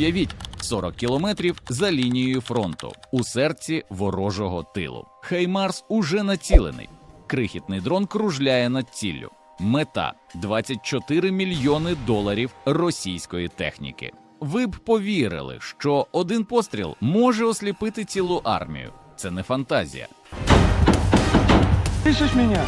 Уявіть, 40 кілометрів за лінією фронту у серці ворожого тилу. Хеймарс уже націлений. Крихітний дрон кружляє над ціллю. Мета 24 мільйони доларів російської техніки. Ви б повірили, що один постріл може осліпити цілу армію. Це не фантазія. Слышишь меня?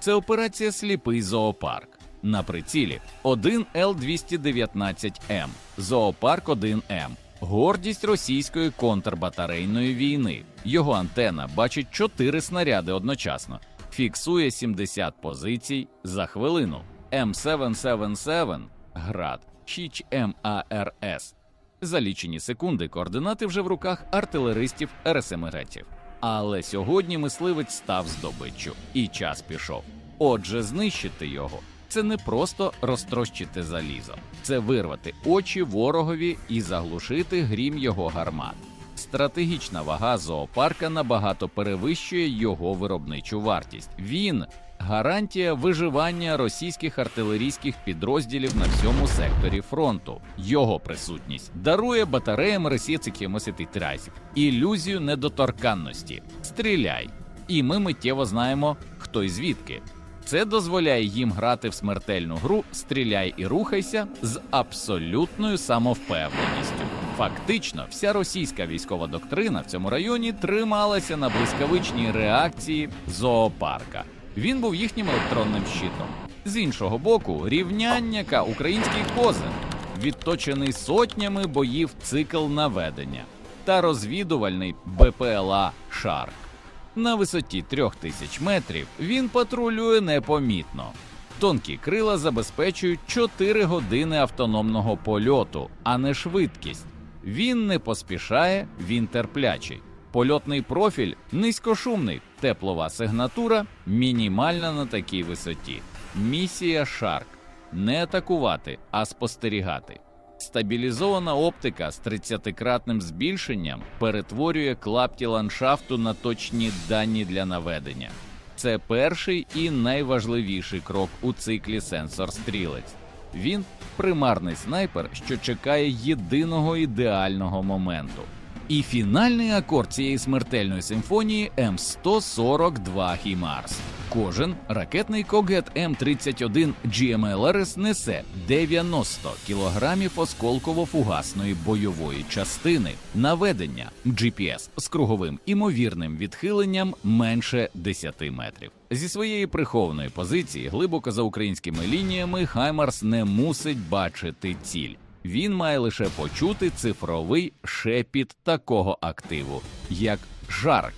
Це операція Сліпий зоопарк. На прицілі 1 Л-219М, зоопарк 1М. Гордість російської контрбатарейної війни. Його антена бачить 4 снаряди одночасно, фіксує 70 позицій за хвилину. М777 град Чіч МАРС. За лічені секунди координати вже в руках артилеристів РСМГетів. Але сьогодні мисливець став здобиччю, і час пішов. Отже, знищити його це не просто розтрощити залізо, це вирвати очі ворогові і заглушити грім його гармат. Стратегічна вага зоопарка набагато перевищує його виробничу вартість. Він гарантія виживання російських артилерійських підрозділів на всьому секторі фронту. Його присутність дарує батареям російських мосититрасів ілюзію недоторканності. Стріляй! І ми миттєво знаємо, хто і звідки. Це дозволяє їм грати в смертельну гру Стріляй і рухайся з абсолютною самовпевненістю. Фактично, вся російська військова доктрина в цьому районі трималася на блискавичній реакції зоопарка. Він був їхнім електронним щитом. З іншого боку, рівнянняка український козир, відточений сотнями боїв цикл наведення та розвідувальний БПЛА Шарк. На висоті трьох тисяч метрів він патрулює непомітно. Тонкі крила забезпечують 4 години автономного польоту, а не швидкість. Він не поспішає, він терплячий. Польотний профіль низькошумний, теплова сигнатура мінімальна на такій висоті. Місія Шарк не атакувати, а спостерігати. Стабілізована оптика з 30-кратним збільшенням перетворює клапті ландшафту на точні дані для наведення. Це перший і найважливіший крок у циклі сенсор стрілець. Він примарний снайпер, що чекає єдиного ідеального моменту. І фінальний акорд цієї смертельної симфонії М142 Хімарс. Кожен ракетний когет М31 GMLRS несе 90 кілограмів осколково-фугасної бойової частини, наведення GPS з круговим імовірним відхиленням менше 10 метрів. Зі своєї прихованої позиції, глибоко за українськими лініями, Хаймарс не мусить бачити ціль. Він має лише почути цифровий шепіт такого активу, як жарк.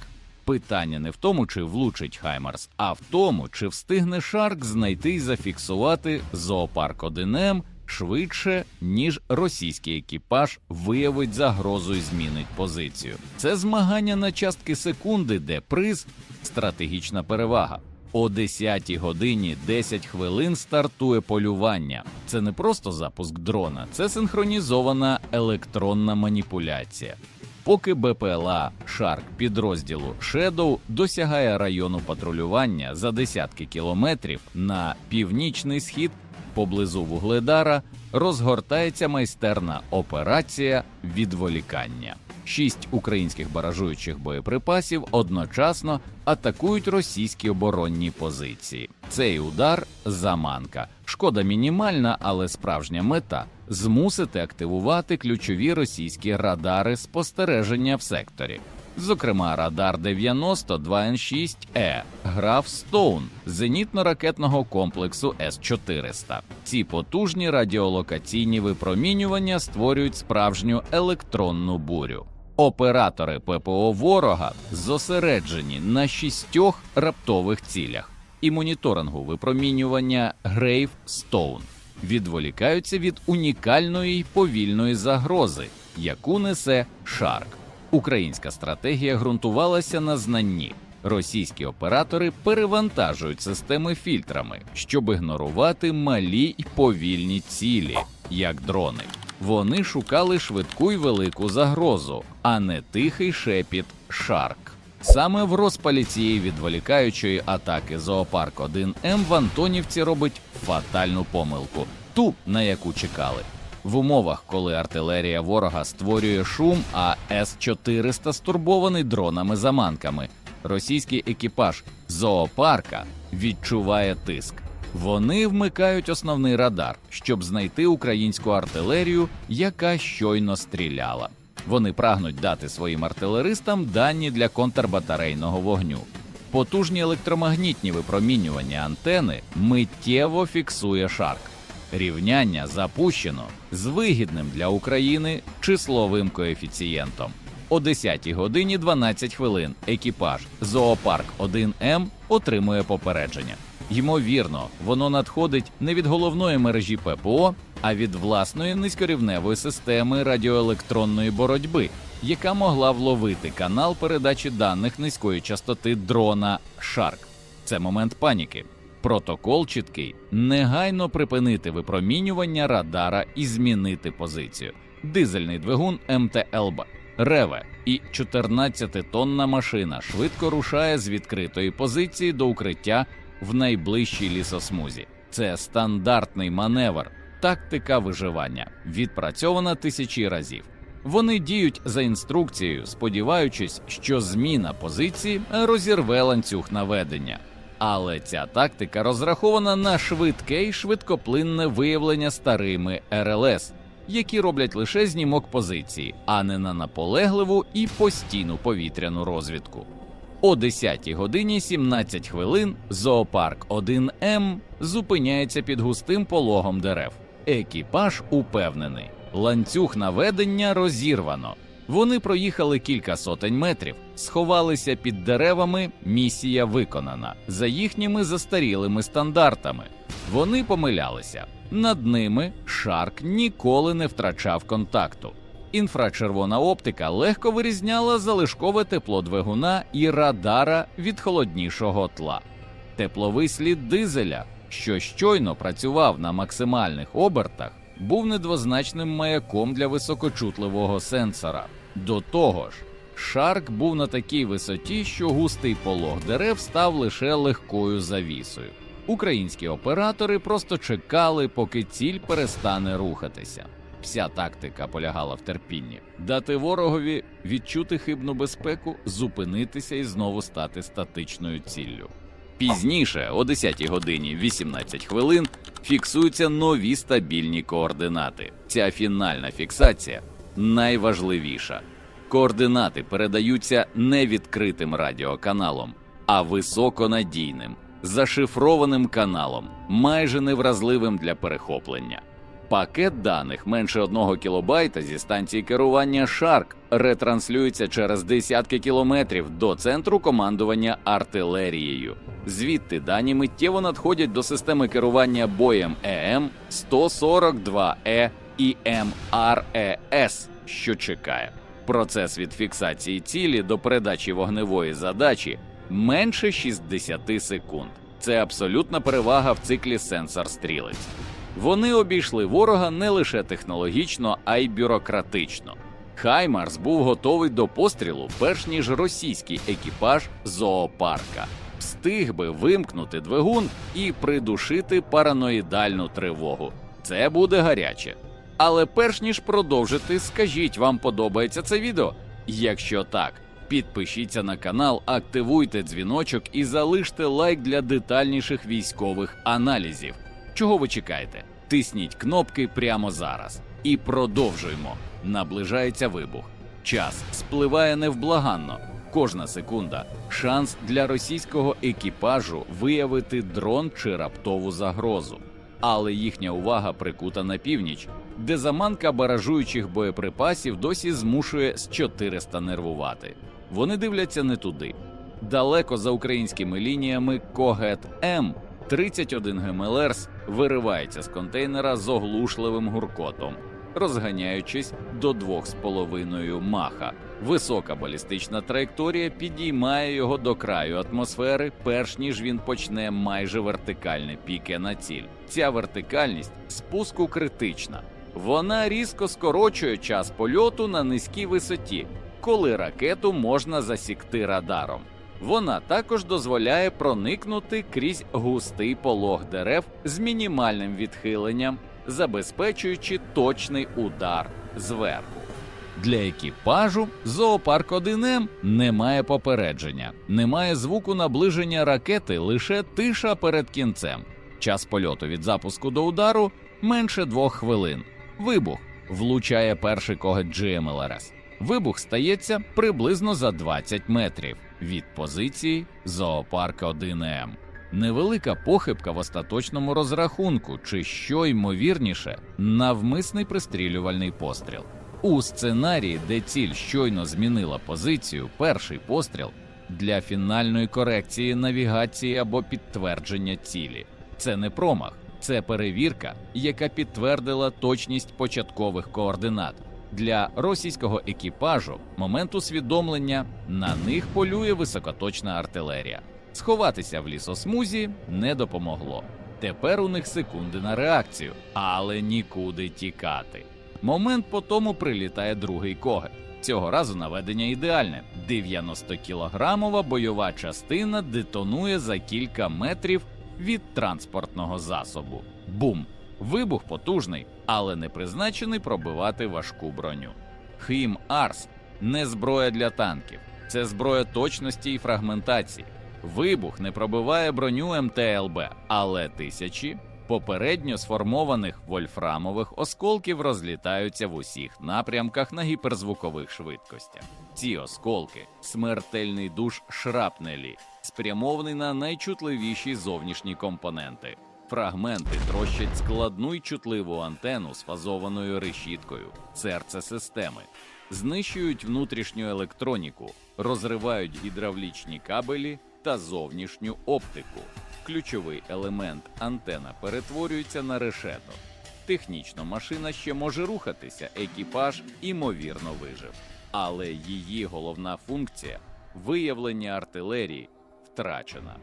Питання не в тому, чи влучить Хаймарс, а в тому, чи встигне Шарк знайти і зафіксувати зоопарк 1М швидше, ніж російський екіпаж виявить загрозу і змінить позицію. Це змагання на частки секунди, де приз стратегічна перевага. О 10 годині 10 хвилин стартує полювання. Це не просто запуск дрона, це синхронізована електронна маніпуляція. Поки БПЛА Шарк підрозділу Shadow досягає району патрулювання за десятки кілометрів на північний схід поблизу Вугледара розгортається майстерна операція відволікання. Шість українських баражуючих боєприпасів одночасно атакують російські оборонні позиції. Цей удар заманка. Шкода мінімальна, але справжня мета змусити активувати ключові російські радари спостереження в секторі. Зокрема, радар 92Н6Е граф Стоун зенітно-ракетного комплексу С-400. Ці потужні радіолокаційні випромінювання створюють справжню електронну бурю. Оператори ППО ворога зосереджені на шістьох раптових цілях і моніторингу випромінювання Грейв Стоун відволікаються від унікальної й повільної загрози, яку несе Шарк. Українська стратегія ґрунтувалася на знанні. Російські оператори перевантажують системи фільтрами, щоб ігнорувати малі й повільні цілі, як дрони. Вони шукали швидку й велику загрозу, а не тихий шепіт Шарк. Саме в розпалі цієї відволікаючої атаки зоопарк 1 М в Антонівці робить фатальну помилку, ту, на яку чекали. В умовах, коли артилерія ворога створює шум, а С-400 стурбований дронами-заманками, російський екіпаж зоопарка відчуває тиск. Вони вмикають основний радар, щоб знайти українську артилерію, яка щойно стріляла. Вони прагнуть дати своїм артилеристам дані для контрбатарейного вогню. Потужні електромагнітні випромінювання антени миттєво фіксує шарк. Рівняння запущено з вигідним для України числовим коефіцієнтом. О 10 годині 12 хвилин екіпаж Зоопарк 1М отримує попередження. Ймовірно, воно надходить не від головної мережі ППО, а від власної низькорівневої системи радіоелектронної боротьби, яка могла вловити канал передачі даних низької частоти дрона Шарк. Це момент паніки. Протокол чіткий негайно припинити випромінювання радара і змінити позицію. Дизельний двигун МТЛБ реве, і 14-тонна машина швидко рушає з відкритої позиції до укриття в найближчій лісосмузі. Це стандартний маневр, тактика виживання, відпрацьована тисячі разів. Вони діють за інструкцією, сподіваючись, що зміна позиції розірве ланцюг наведення. Але ця тактика розрахована на швидке і швидкоплинне виявлення старими РЛС, які роблять лише знімок позиції, а не на наполегливу і постійну повітряну розвідку. О 10 годині 17 хвилин зоопарк 1М зупиняється під густим пологом дерев. Екіпаж упевнений, ланцюг наведення розірвано. Вони проїхали кілька сотень метрів, сховалися під деревами. Місія виконана за їхніми застарілими стандартами. Вони помилялися. Над ними Шарк ніколи не втрачав контакту. Інфрачервона оптика легко вирізняла залишкове тепло двигуна і радара від холоднішого тла. Тепловий слід дизеля, що щойно працював на максимальних обертах, був недвозначним маяком для високочутливого сенсора. До того ж, Шарк був на такій висоті, що густий полог дерев став лише легкою завісою. Українські оператори просто чекали, поки ціль перестане рухатися. Вся тактика полягала в терпінні дати ворогові відчути хибну безпеку, зупинитися і знову стати статичною ціллю. Пізніше, о 10 годині 18 хвилин, фіксуються нові стабільні координати. Ця фінальна фіксація найважливіша. Координати передаються не відкритим радіоканалом, а високонадійним, зашифрованим каналом, майже невразливим для перехоплення. Пакет даних менше 1 кілобайта зі станції керування Шарк ретранслюється через десятки кілометрів до центру командування артилерією. Звідти дані миттєво надходять до системи керування боєм ЕМ 142Е і МРЕС, що чекає. Процес від фіксації цілі до передачі вогневої задачі менше 60 секунд. Це абсолютна перевага в циклі сенсор стрілець. Вони обійшли ворога не лише технологічно, а й бюрократично. Хаймарс був готовий до пострілу, перш ніж російський екіпаж зоопарка встиг би вимкнути двигун і придушити параноїдальну тривогу. Це буде гаряче. Але перш ніж продовжити, скажіть, вам подобається це відео? Якщо так, підпишіться на канал, активуйте дзвіночок і залиште лайк для детальніших військових аналізів. Чого ви чекаєте? Тисніть кнопки прямо зараз. І продовжуємо. Наближається вибух. Час спливає невблаганно. Кожна секунда шанс для російського екіпажу виявити дрон чи раптову загрозу. Але їхня увага прикута на північ, де заманка баражуючих боєприпасів досі змушує з 400 нервувати. Вони дивляться не туди. Далеко за українськими лініями Когет М 31 ГМЛРС виривається з контейнера з оглушливим гуркотом, розганяючись до 2,5 маха. Висока балістична траєкторія підіймає його до краю атмосфери, перш ніж він почне майже вертикальне піке на ціль. Ця вертикальність спуску критична. Вона різко скорочує час польоту на низькій висоті, коли ракету можна засікти радаром. Вона також дозволяє проникнути крізь густий полог дерев з мінімальним відхиленням забезпечуючи точний удар зверху. Для екіпажу зоопарк 1М немає попередження, немає звуку наближення ракети, лише тиша перед кінцем. Час польоту від запуску до удару менше двох хвилин. Вибух влучає перший когет GMLRS. Вибух стається приблизно за 20 метрів від позиції зоопарк 1М. Невелика похибка в остаточному розрахунку, чи що ймовірніше, навмисний пристрілювальний постріл. У сценарії, де ціль щойно змінила позицію, перший постріл для фінальної корекції навігації або підтвердження цілі. Це не промах, це перевірка, яка підтвердила точність початкових координат. Для російського екіпажу момент усвідомлення на них полює високоточна артилерія. Сховатися в лісосмузі не допомогло. Тепер у них секунди на реакцію, але нікуди тікати. Момент по тому прилітає другий когет. Цього разу наведення ідеальне: 90-кілограмова бойова частина детонує за кілька метрів від транспортного засобу. Бум! Вибух потужний, але не призначений пробивати важку броню. Хім Арс не зброя для танків, це зброя точності і фрагментації. Вибух не пробиває броню МТЛБ, але тисячі попередньо сформованих вольфрамових осколків розлітаються в усіх напрямках на гіперзвукових швидкостях. Ці осколки смертельний душ шрапнелі, спрямований на найчутливіші зовнішні компоненти. Фрагменти трощать складну й чутливу антенну з фазованою решіткою, серце системи, знищують внутрішню електроніку, розривають гідравлічні кабелі та зовнішню оптику. Ключовий елемент антена перетворюється на решето. Технічно машина ще може рухатися, екіпаж імовірно вижив. Але її головна функція виявлення артилерії втрачена.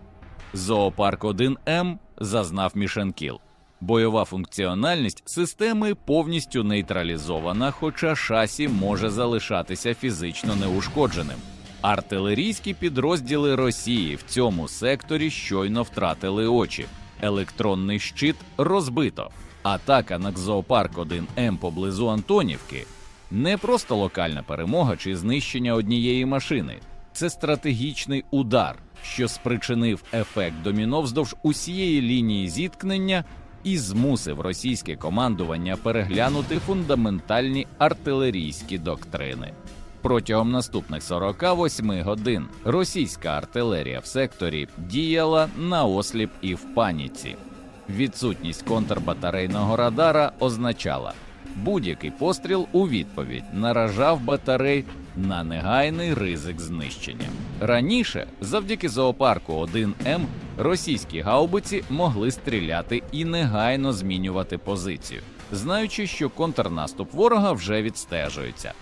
Зоопарк 1М зазнав мішенкіл. Бойова функціональність системи повністю нейтралізована, хоча шасі може залишатися фізично неушкодженим. Артилерійські підрозділи Росії в цьому секторі щойно втратили очі. Електронний щит розбито. Атака на зоопарк 1М поблизу Антонівки не просто локальна перемога чи знищення однієї машини, це стратегічний удар, що спричинив ефект доміно вздовж усієї лінії зіткнення і змусив російське командування переглянути фундаментальні артилерійські доктрини. Протягом наступних 48 годин російська артилерія в секторі діяла на осліп і в паніці. Відсутність контрбатарейного радара означала, будь-який постріл у відповідь наражав батарей на негайний ризик знищення. Раніше, завдяки зоопарку 1М, російські гаубиці могли стріляти і негайно змінювати позицію, знаючи, що контрнаступ ворога вже відстежується.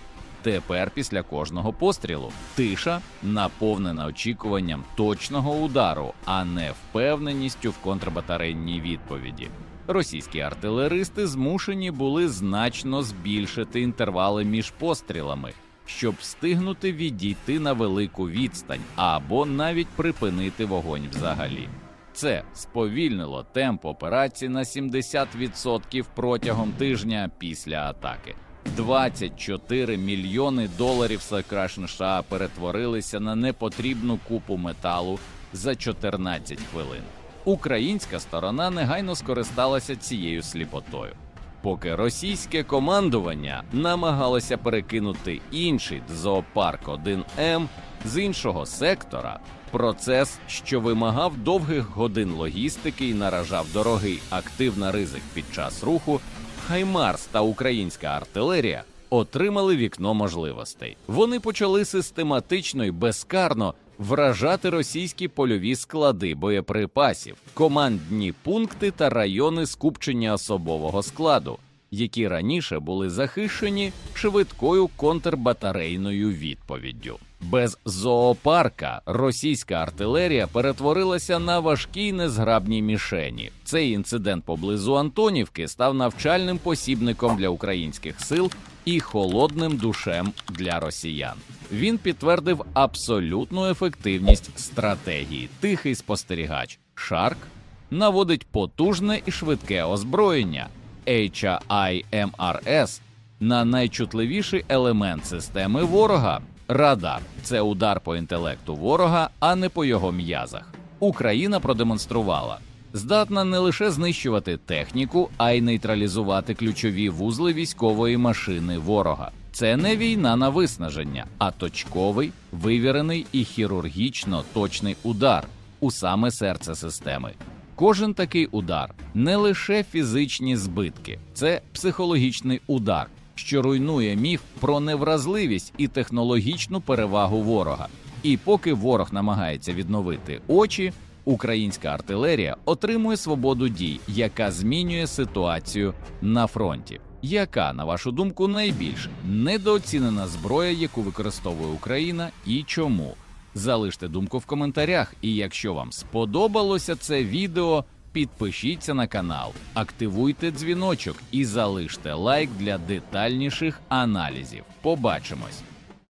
Тепер, після кожного пострілу, тиша наповнена очікуванням точного удару, а не впевненістю в контрбатарейній відповіді. Російські артилеристи змушені були значно збільшити інтервали між пострілами, щоб встигнути відійти на велику відстань або навіть припинити вогонь взагалі. Це сповільнило темп операції на 70% протягом тижня після атаки. 24 мільйони доларів Сакрашн США перетворилися на непотрібну купу металу за 14 хвилин. Українська сторона негайно скористалася цією сліпотою. Поки російське командування намагалося перекинути інший зоопарк 1М з іншого сектора, процес, що вимагав довгих годин логістики і наражав дорогий актив на ризик під час руху, Хаймарс та українська артилерія отримали вікно можливостей. Вони почали систематично і безкарно вражати російські польові склади боєприпасів, командні пункти та райони скупчення особового складу, які раніше були захищені швидкою контрбатарейною відповіддю. Без зоопарка російська артилерія перетворилася на важкі незграбні мішені. Цей інцидент поблизу Антонівки став навчальним посібником для українських сил і холодним душем для росіян. Він підтвердив абсолютну ефективність стратегії. Тихий спостерігач Шарк наводить потужне і швидке озброєння, HIMRS на найчутливіший елемент системи ворога радар. Це удар по інтелекту ворога, а не по його м'язах. Україна продемонструвала. Здатна не лише знищувати техніку, а й нейтралізувати ключові вузли військової машини ворога. Це не війна на виснаження, а точковий, вивірений і хірургічно точний удар у саме серце системи. Кожен такий удар не лише фізичні збитки, це психологічний удар, що руйнує міф про невразливість і технологічну перевагу ворога. І поки ворог намагається відновити очі, українська артилерія отримує свободу дій, яка змінює ситуацію на фронті. Яка, на вашу думку, найбільш недооцінена зброя, яку використовує Україна, і чому? Залиште думку в коментарях, і якщо вам сподобалося це відео, підпишіться на канал, активуйте дзвіночок і залиште лайк для детальніших аналізів. Побачимось!